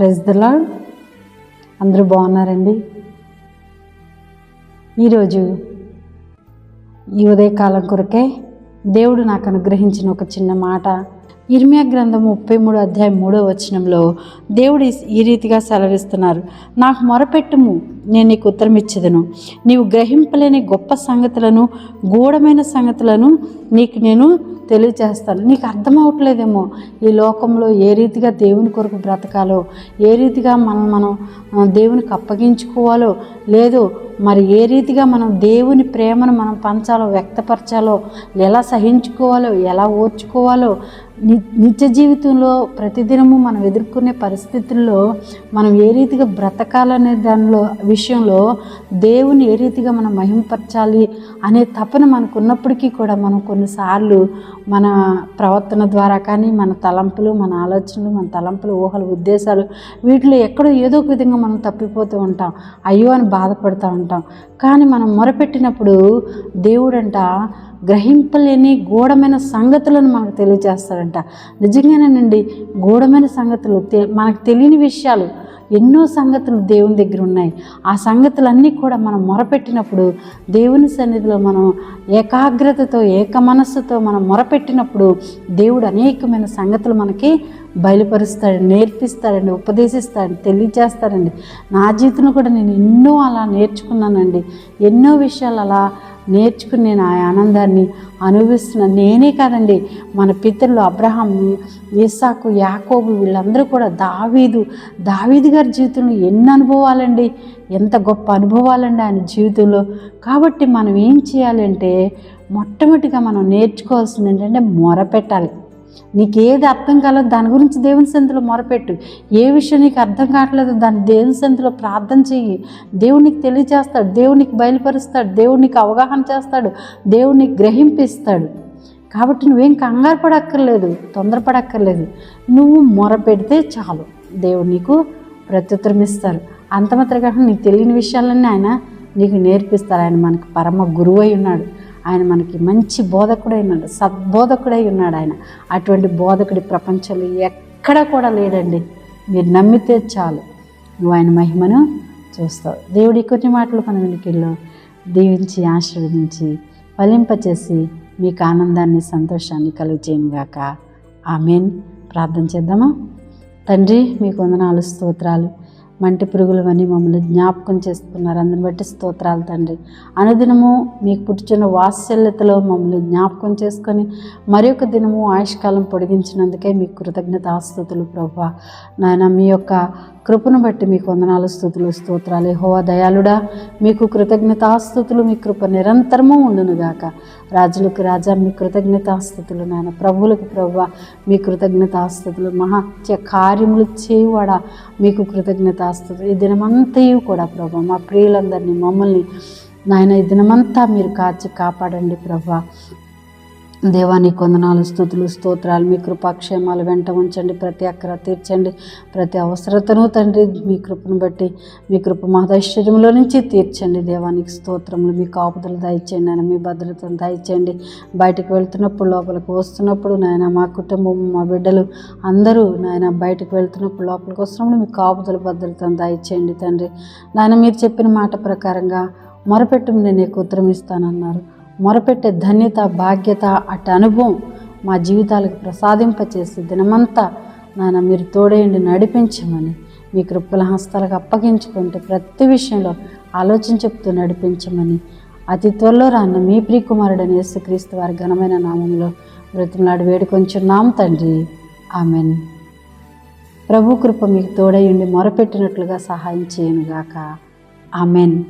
Praise the lord అందరూ బాగున్నారండి? ఈరోజు ఈ ఉదయకాలం కొరకే దేవుడు నాకు అనుగ్రహించిన ఒక చిన్న మాట. ఇర్మియా గ్రంథం ముప్పై మూడు అధ్యాయం మూడో వచనంలో దేవుడు ఈ- రీతిగా సెలవిస్తున్నారు. నాకు మొరపెట్టుము నేను నీకు ఉత్తరం ఇచ్చేదను నీవు గ్రహింపలేని గొప్ప సంగతులను గూఢమైన సంగతులను నీకు నేను తెలియజేస్తాను నీకు అర్థం అవట్లేదేమో ఈ లోకంలో ఏ రీతిగా దేవుని కొరకు బ్రతకాలో ఏ రీతిగా మనం మనం దేవునికి అప్పగించుకోవాలో లేదు మరి ఏ రీతిగా మనం దేవుని ప్రేమను మనం పంచాలో వ్యక్తపరచాలో ఎలా సహించుకోవాలో ఎలా ఓర్చుకోవాలో ని నిత్య జీవితంలో ప్రతిదినము మనం ఎదుర్కొనే పరిస్థితుల్లో మనం ఏ రీతిగా బ్రతకాలనే దానిలో విషయంలో దేవుని ఏ రీతిగా మనం మహింపరచాలి అనే తపన మనకు ఉన్నప్పటికీ కూడా మనం కొన్నిసార్లు మన ప్రవర్తన ద్వారా కానీ మన తలంపులు మన ఆలోచనలు మన తలంపులు ఊహలు ఉద్దేశాలు వీటిలో ఎక్కడో ఏదో ఒక విధంగా మనం తప్పిపోతూ ఉంటాం. అయ్యో అని బాధపడుతూ ఉంటాం. కానీ మనం మొరపెట్టినప్పుడు దేవుడంట గ్రహింపలేని గూఢమైన సంగతులను మనకు తెలియజేస్తాడంట. నిజంగానేనండి గూఢమైన సంగతులు తె మనకు తెలియని విషయాలు ఎన్నో సంగతులు దేవుని దగ్గర ఉన్నాయి. ఆ సంగతులన్నీ కూడా మనం మొరపెట్టినప్పుడు దేవుని సన్నిధిలో మనం ఏకాగ్రతతో ఏక మనస్సుతో మనం మొరపెట్టినప్పుడు దేవుడు అనేకమైన సంగతులు మనకి బయలుపరుస్తాడు నేర్పిస్తాడండి ఉపదేశిస్తాడు తెలియజేస్తాడండి. నా జీవితంలో కూడా నేను ఎన్నో అలా నేర్చుకున్నానండి. ఎన్నో విషయాలు అలా నేర్చుకుని నేను ఆ ఆనందాన్ని అనుభవిస్తున్నాను నేనే కాదండి. మన పితరులు అబ్రహాం ఇస్సాకు యాకోబు వీళ్ళందరూ కూడా దావీదు దావీదు గారి జీవితంలో ఎన్ని అనుభవాలండి ఎంత గొప్ప అనుభవాలండి ఆయన జీవితంలో. కాబట్టి మనం ఏం చేయాలంటే మొట్టమొదటిగా మనం నేర్చుకోవాల్సింది ఏంటంటే మొరపెట్టాలి. ఏది అర్థం కాలేదు దాని గురించి దేవుని సంధిలో మొరపెట్టు. ఏ విషయం నీకు అర్థం కావట్లేదు దాన్ని దేవుని సంధిలో ప్రార్థన చెయ్యి. దేవునికి తెలియజేస్తాడు దేవునికి బయలుపరుస్తాడు దేవునికి అవగాహన చేస్తాడు దేవునికి గ్రహింపిస్తాడు కాబట్టి నువ్వేం కంగారు పడక్కర్లేదు తొందరపడక్కర్లేదు. నువ్వు మొరపెడితే చాలు. దేవుడు నీకు ప్రత్యుత్తరం ఇస్తారు అంత కాకుండా నీకు తెలియని విషయాలన్నీ ఆయన నీకు నేర్పిస్తారు ఆయన మనకు పరమ గురువు అయి ఉన్నాడు. ఆయన మనకి మంచి బోధకుడై ఉన్నాడు. సద్బోధకుడై ఉన్నాడు ఆయన. అటువంటి బోధకుడి ప్రపంచంలో ఎక్కడ కూడా లేడండి. మీరు నమ్మితే చాలు. నువ్వు ఆయన మహిమను చూస్తావు. దేవుడి కొన్ని మాటలు మన వెనుకల్లో దీవించి ఆశీర్వదించి ఫలింపచేసి మీకు ఆనందాన్ని సంతోషాన్ని కలుగజేయను గాక. ఆమెన్. ప్రార్థన చేద్దామా? తండ్రి మీకు వందనాలు స్తోత్రాలు. మంటి పురుగులవన్నీ మమ్మల్ని జ్ఞాపకం చేసుకున్నారు అందుని బట్టి స్తోత్రాలు తండ్రి. అనుదినము మీకు పుట్టిన వాత్సల్యతలో మమ్మల్ని జ్ఞాపకం చేసుకొని మరి ఒక దినము ఆయుష్కాలం పొడిగించినందుకే మీకు కృతజ్ఞత ఆస్తుతులు ప్రభా. నాయన మీ యొక్క కృపను బట్టి మీకు వందనాలు స్థుతులు స్తోత్రాలు. హోవా దయాళుడా మీకు కృతజ్ఞతాస్థుతులు మీ కృప నిరంతరము ఉండునుగాక. రాజులకు రాజా మీ కృతజ్ఞతాస్థుతులు నాయన. ప్రభువులకు ప్రభు మీ కృతజ్ఞతాస్థుతులు మహత్య కార్యములు చేయువాడా మీకు కృతజ్ఞతాస్థుతులు ఈ దినమంతయు కూడా ప్రభు మా ప్రియులందరినీ మమ్మల్ని నాయన ఈ దినమంతా మీరు కాచి కాపాడండి ప్రభా. దేవానికి కొందనాలు స్థుతులు స్తోత్రాలు. మీ కృపాక్షేమాలు వెంట ఉంచండి. ప్రతి అక్కర తీర్చండి. ప్రతి అవసరతను తండ్రి మీ కృపను బట్టి మీ కృప మహదైశ్వర్యంలో నుంచి తీర్చండి. దేవానికి స్తోత్రములు మీ కాపుదలు దయచేయండి. నాయన మీ భద్రతను దయచేయండి. బయటకు వెళ్తున్నప్పుడు లోపలికి వస్తున్నప్పుడు నాయన మా కుటుంబం మా బిడ్డలు అందరూ నాయన బయటకు వెళ్తున్నప్పుడు లోపలికి వస్తున్నప్పుడు మీ కాపుదలు భద్రతను దయచేయండి తండ్రి. నాయన మీరు చెప్పిన మాట ప్రకారంగా మొరపెట్టు నేను ఎక్కువ ఉత్తరం ఇస్తానన్నారు మొరపెట్టే ధన్యత బాధ్యత అటు అనుభవం మా జీవితాలకు ప్రసాదింపచేసి దినమంతా నాన్న మీరు తోడేయండి నడిపించమని మీ కృపల హస్తాలకు అప్పగించుకుంటూ ప్రతి విషయంలో ఆలోచన చెప్తూ నడిపించమని అతి త్వరలో రాన్న మీ ప్రియకుమారుడని యేసుక్రీస్తు వారి ఘనమైన నామంలో బ్రతిమలాడి వేడుకొంచున్నాం తండ్రి. ఆమెన్. ప్రభు కృప మీకు తోడయుండి మొరపెట్టినట్లుగా సహాయం చేయనుగాక ఆమెన్.